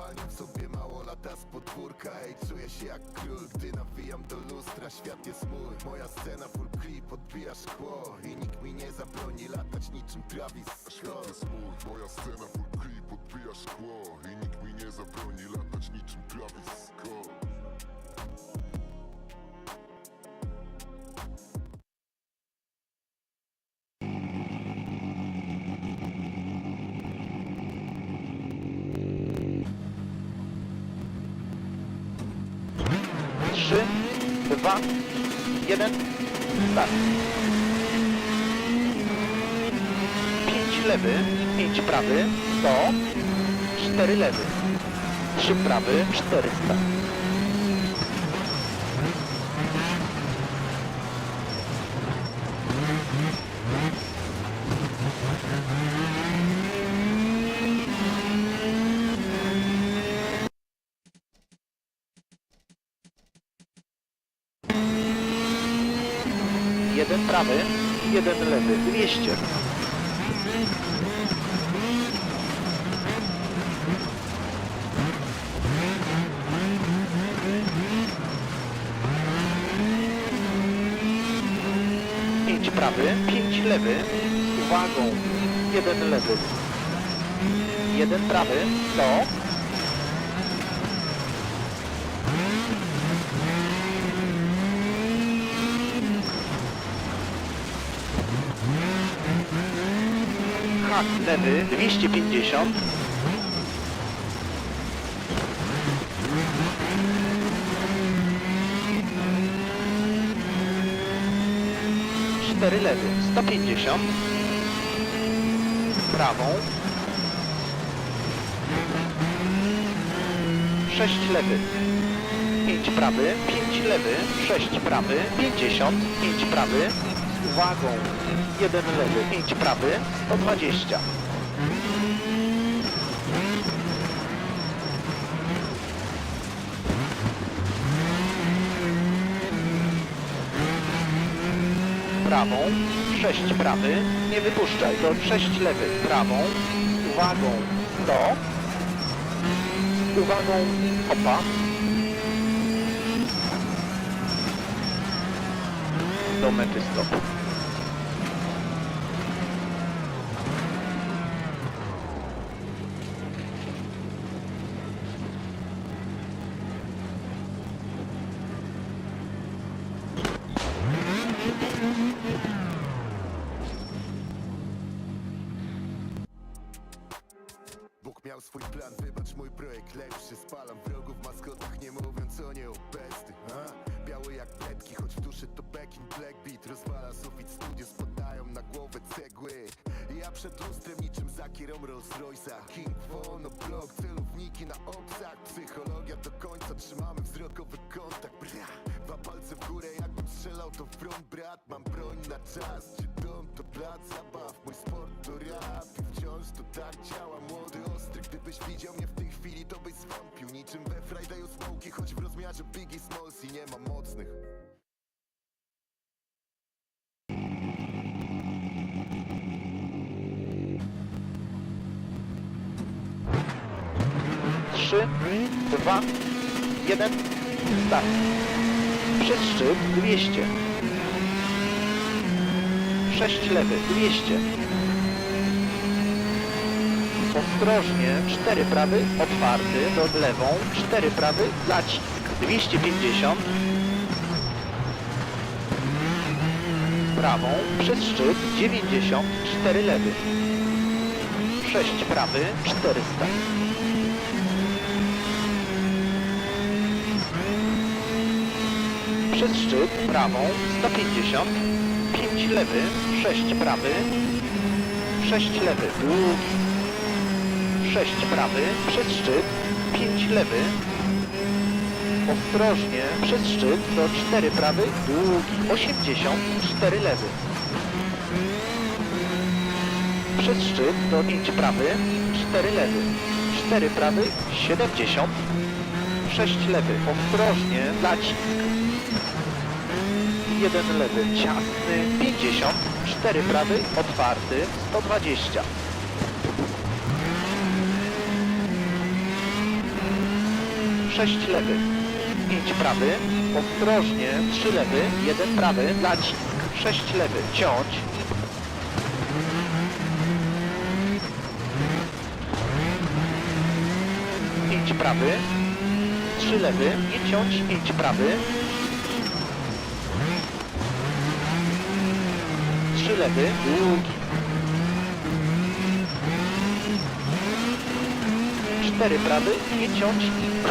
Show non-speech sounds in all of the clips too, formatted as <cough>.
Zapalniam sobie mało lata z podwórka I czuję się jak król, gdy nawijam do lustra Świat jest mój, moja scena full clip Odbija szkło i nikt mi nie zabroni Latać niczym Travis Świat jest mój, moja scena full clip Odbija szkło i nikt mi nie zabroni Latać niczym Travis Scott Trzy, dwa, jeden, start. Pięć lewy, pięć prawy, sto, cztery lewy, trzy prawy, czterysta. jeden prawy, jeden lewy, 200. Pięć prawy, pięć lewy, uwagą, jeden lewy, jeden prawy, 100, Max lewy 250. Cztery lewy 150. Prawą. Sześć lewy. 5 prawy, 5 lewy, 6 prawy, 50, 5 prawy, uwagą 1 lewy 5 prawy 120 prawą, 6 prawy, nie wypuszczaj, do 6 lewy, prawą, uwagą, do, uwagą, opa, mety stop. Cegły Ja przed lustrem niczym za kierą Rolls Royce'a King Von, blok, celowniki na obcach. Psychologia do końca, trzymamy wzrokowy kontakt. Bra, dwa palce w górę, jakbym strzelał to front brat. Mam broń na czas, czy dom to plac zabaw Mój sport to rap. I wciąż to tak działa Młody, ostry, gdybyś widział mnie w tej chwili to byś zwątpił. Niczym we Friday'u Smoki, choć w rozmiarze Biggie Smalls i nie ma mocnych Trzy, dwa, jeden, start. Przez szczyt 200. 6 lewy 200. Ostrożnie, 4 prawy, otwarty, do lewą, 4 prawy, zacisk 250. Prawą, przez szczyt 90, 4 lewy. 6 prawy, 400. Przez szczyt prawą 150, 5 lewy, 6 prawy, 6 lewy, długi, 6 prawy, przez szczyt, 5 lewy, ostrożnie, przez szczyt do 4 prawy, długi, 80, 4 lewy. Przez szczyt do 5 prawy, 4 lewy, 4 prawy, 70, 6 lewy, ostrożnie, zacisk. Jeden lewy, ciasny, 50, 4 prawy, otwarty, 120. 6 lewy, 5 prawy, ostrożnie, 3 lewy, 1 prawy, nacisk, 6 lewy, ciąć, pięć prawy, trzy lewy, nie ciąć, pięć prawy, trzy lewy, długi, cztery prawy, nie ciąć,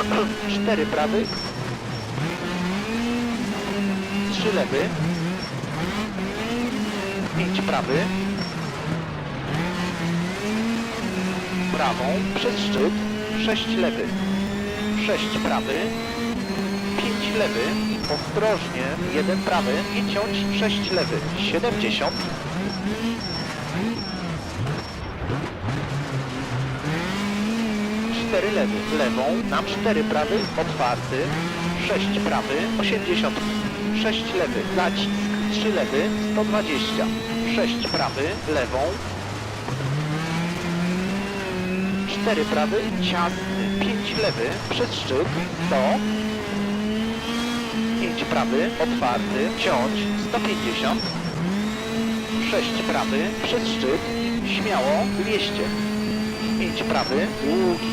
<clears throat> cztery prawy, trzy lewy, pięć prawy, prawą, przez szczyt, 6 lewy, 6 prawy, 5 lewy, ostrożnie, 1 prawy, nie ciąć, 6 lewy, 70, cztery lewy, lewą, na 4 prawy, otwarty, 6 prawy, 80, 6 lewy, nacisk, 3 lewy, 120, 6 prawy, lewą, 4 prawy, ciasny, 5 lewy, przez szczyt, 100, 5 prawy, otwarty, ciąć, 150, 6 prawy, przez szczyt, śmiało, 200, 5 prawy, długi,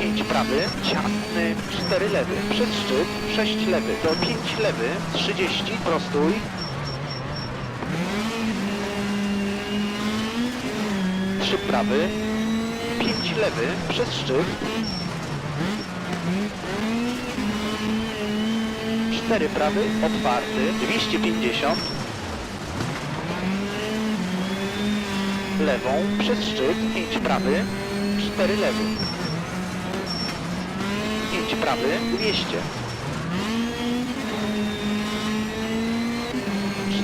5 prawy, ciasny, 4 lewy, przez szczyt, 6 lewy, do 5 lewy, 30, prostuj, 3 prawy, 5 lewy, przez szczyt, 4 prawy, otwarty, 250, lewą, przez szczyt, 5 prawy, 4 lewy, 5 prawy, 200,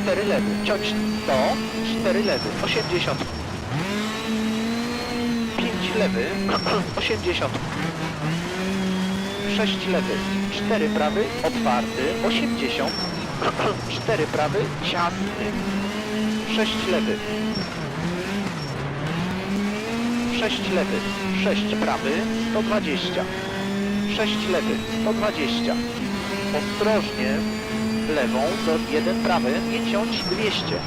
4 lewy, ciąć 100, 4 lewy, 80, 5 lewy, <clears throat> 80, 6 lewy, 4 prawy, otwarty, 80, 4 <clears throat> prawy, ciasny, 6 lewy, 6 lewy, 6 prawy, 120, 6 lewy, 120, ostrożnie, lewą do 1 prawy, nie ciąć 200.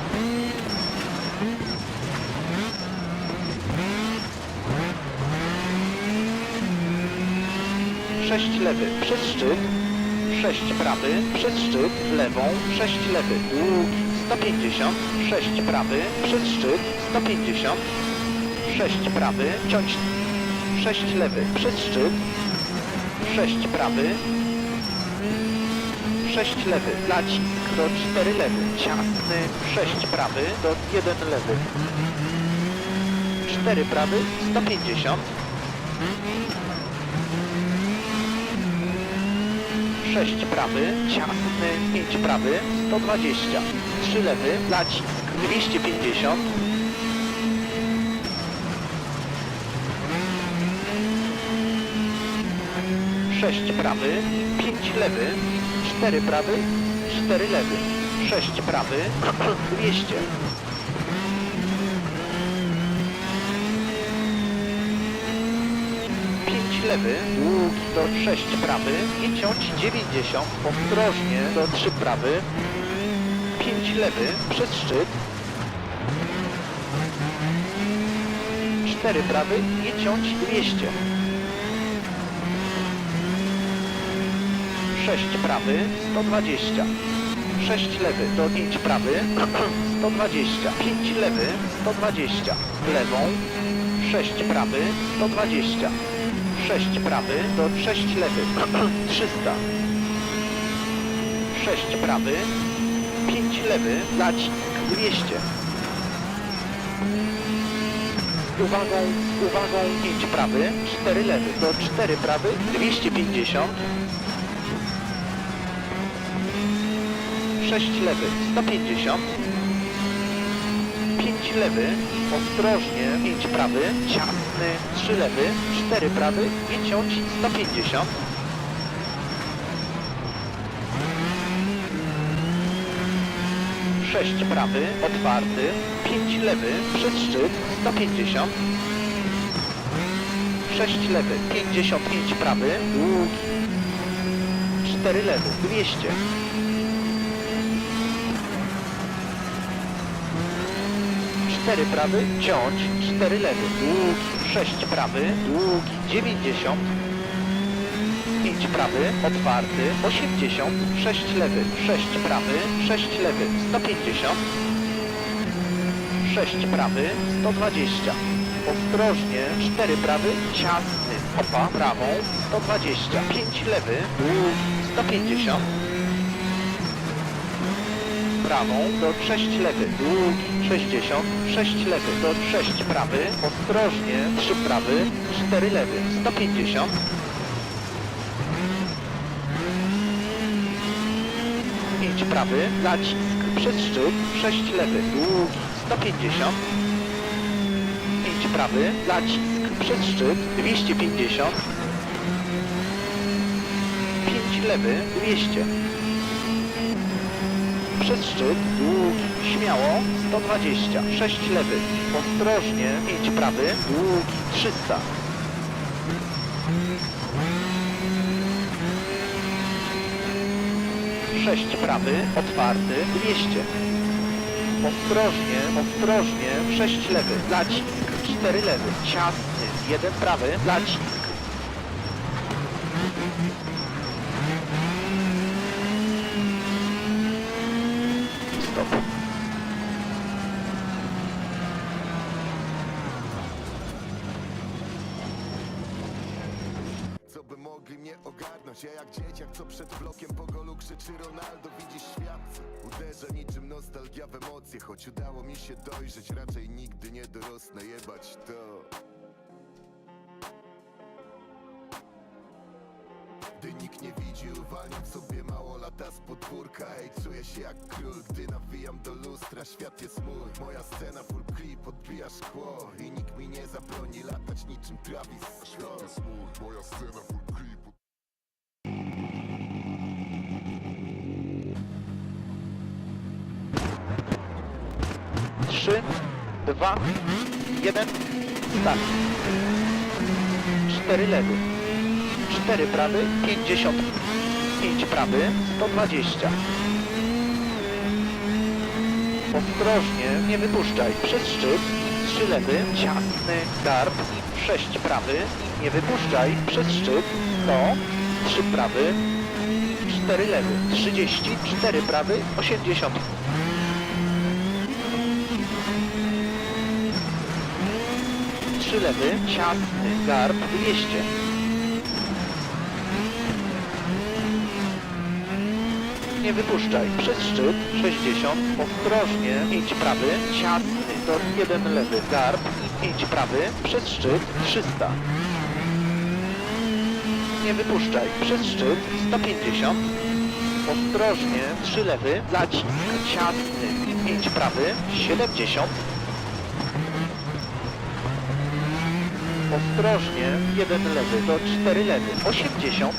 6 lewy, przez szczyt, 6 prawy, przez szczyt, lewą, 6 lewy, długi, 150, 6 prawy, przez szczyt, 150, 6 prawy, ciąć, 6 lewy, przez szczyt, 6 prawy, 6 lewy, nacisk do 4 lewy, ciasny, 6 prawy, do 1 lewy, 4 prawy, 150, 6 prawy, ciasny, 5 prawy, 120, 3 lewy, nacisk, 250, sześć prawy, pięć lewy, cztery prawy, cztery lewy, sześć prawy, <clears throat> 200. Pięć lewy, długi do 6 prawy, nie ciąć 90, ostrożnie do 3 prawy, 5 lewy, przez szczyt, 4 prawy, nie ciąć 200. 6 prawy, 120. 6 lewy do 5 prawy, <clears throat> 120. 5 lewy, 120. Lewą, 6 prawy, 120. 6 prawy do 6 lewy, <clears throat> 300. 6 prawy, 5 lewy, nacisk 200. Uwagą, uwagą, 5 prawy, 4 lewy do 4 prawy, 250. 6 lewy, 150, 5 lewy, ostrożnie, 5 prawy, ciasny, 3 lewy, 4 prawy, nie ciąć, 150, 6 prawy, otwarty, 5 lewy, przez szczyt, 150, 6 lewy, 55 prawy, długi. 4 lewy, 200. 4 prawy, ciąć, 4 lewy, długi, 6 prawy, długi, 90. 5 prawy, otwarty, 80, 6 lewy, 6 prawy, 6 lewy, 150. 6 prawy, 120. Ostrożnie, 4 prawy, ciasny, opa, prawą, 120. 5 lewy, długi, 150. Prawą do 6 lewy, długi, 60. 6 lewy do 6 prawy, ostrożnie, 3 prawy, 4 lewy, 150. Pięć prawy, nacisk, przez szczyt, 6 lewy, długi, 150. 5 prawy, nacisk, przez szczyt, 250. 5 lewy, 200. Przez szczyt, długi, śmiało, 120. 6 lewy, ostrożnie, 5 prawy, długi, 300. Sześć prawy, otwarty, 200. Ostrożnie, ostrożnie, 6 lewy, nacisk, 4 lewy, ciasny, 1 prawy, nacisk. Ronaldo Widzisz świat, uderza niczym nostalgia w emocje Choć udało mi się dojrzeć, raczej nigdy nie dorosnę Jebać to. Gdy nikt nie widzi, uwalniam sobie mało lata z podwórka. Ej, czuję się jak król, gdy nawijam do lustra. Świat jest mój, moja scena, full clip, odbija szkło. I nikt mi nie zabroni latać niczym Travis Świat Scott jest mój, moja scena full clip Trzy, dwa, jeden, start. Cztery lewy, cztery prawy, 50, pięć prawy, 120. Ostrożnie, nie wypuszczaj, przez szczyt, trzy lewy, ciasny, garb, sześć prawy, nie wypuszczaj, przez szczyt, 100, trzy prawy, cztery lewy, 30, cztery prawy, 80. Trzy lewy, ciasny, garb, 200. Nie wypuszczaj. Przez szczyt 60. Ostrożnie. 5 prawy. Ciasny do 1 lewy. Garb. 5 prawy. Przez szczyt 300. Nie wypuszczaj. Przez szczyt 150. Ostrożnie. 3 lewy. Zacisk. Ciasny. 5 prawy. 70. Ostrożnie, jeden lewy do 4 lewy, 80.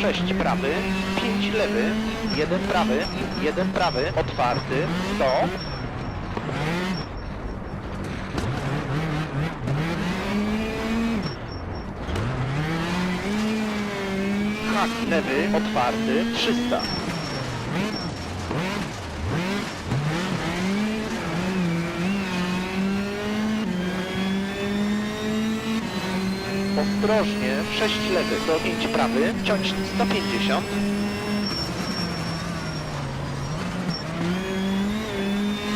Sześć prawy, 5 lewy, jeden prawy, jeden prawy, otwarty, 100. Hak lewy, otwarty, 300. Ostrożnie, 6 lewy do 5 prawy, ciąć 150.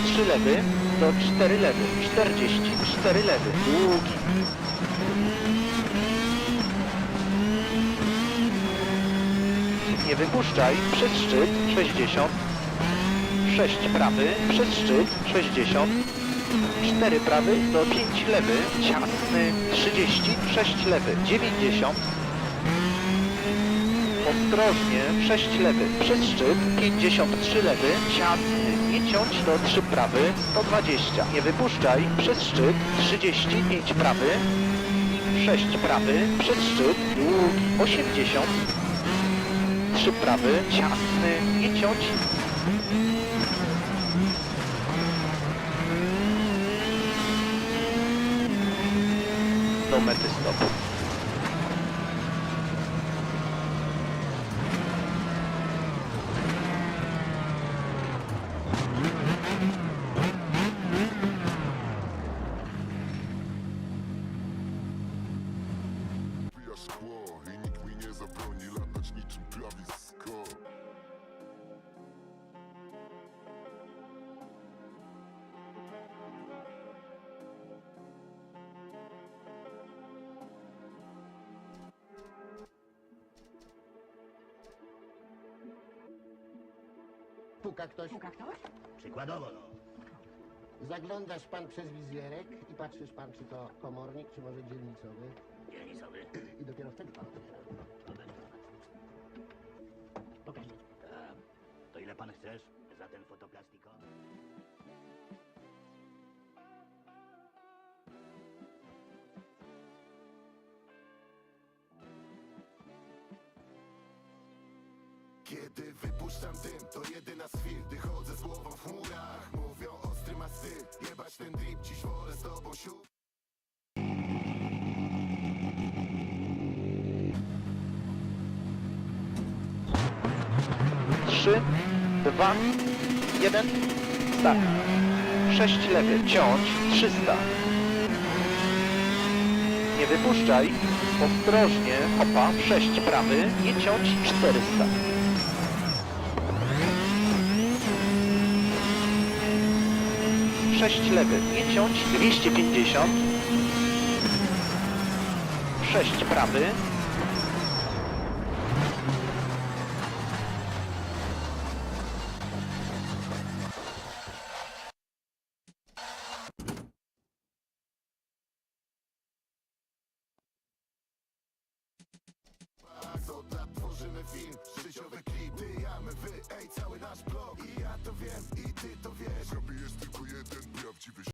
Trzy lewy do 4 lewy, 40, 4 lewy, długi. Nie wypuszczaj, przez szczyt 60. 6 prawy, przez szczyt 60. 4 prawy do 5 lewy, ciasny 30, 6 lewy 90. Ostrożnie 6 lewy, przez szczyt 53 lewy, ciasny, nie ciąć do 3 prawy 120. Nie wypuszczaj, przez szczyt 35 prawy, 6 prawy, przez szczyt długi 80. 3 prawy, ciasny, nie ciąć do mety stop. Puka ktoś? Puka ktoś? Przykładowo, no. Zaglądasz pan przez wizjerek i patrzysz pan, czy to komornik, czy może dzielnicowy. Dzielnicowy. I dopiero wtedy pan otwiera. Pokaż mi. To ile pan chcesz za ten fotoplastiko? Kiedy wypuszczam dym, 3, 2, 1, start. 6 lewy, ciąć, 300. Nie wypuszczaj, ostrożnie, hopa, 6 prawy, nie ciąć, 400. Sześć lewy, nie ciąć, 250. Sześć prawy,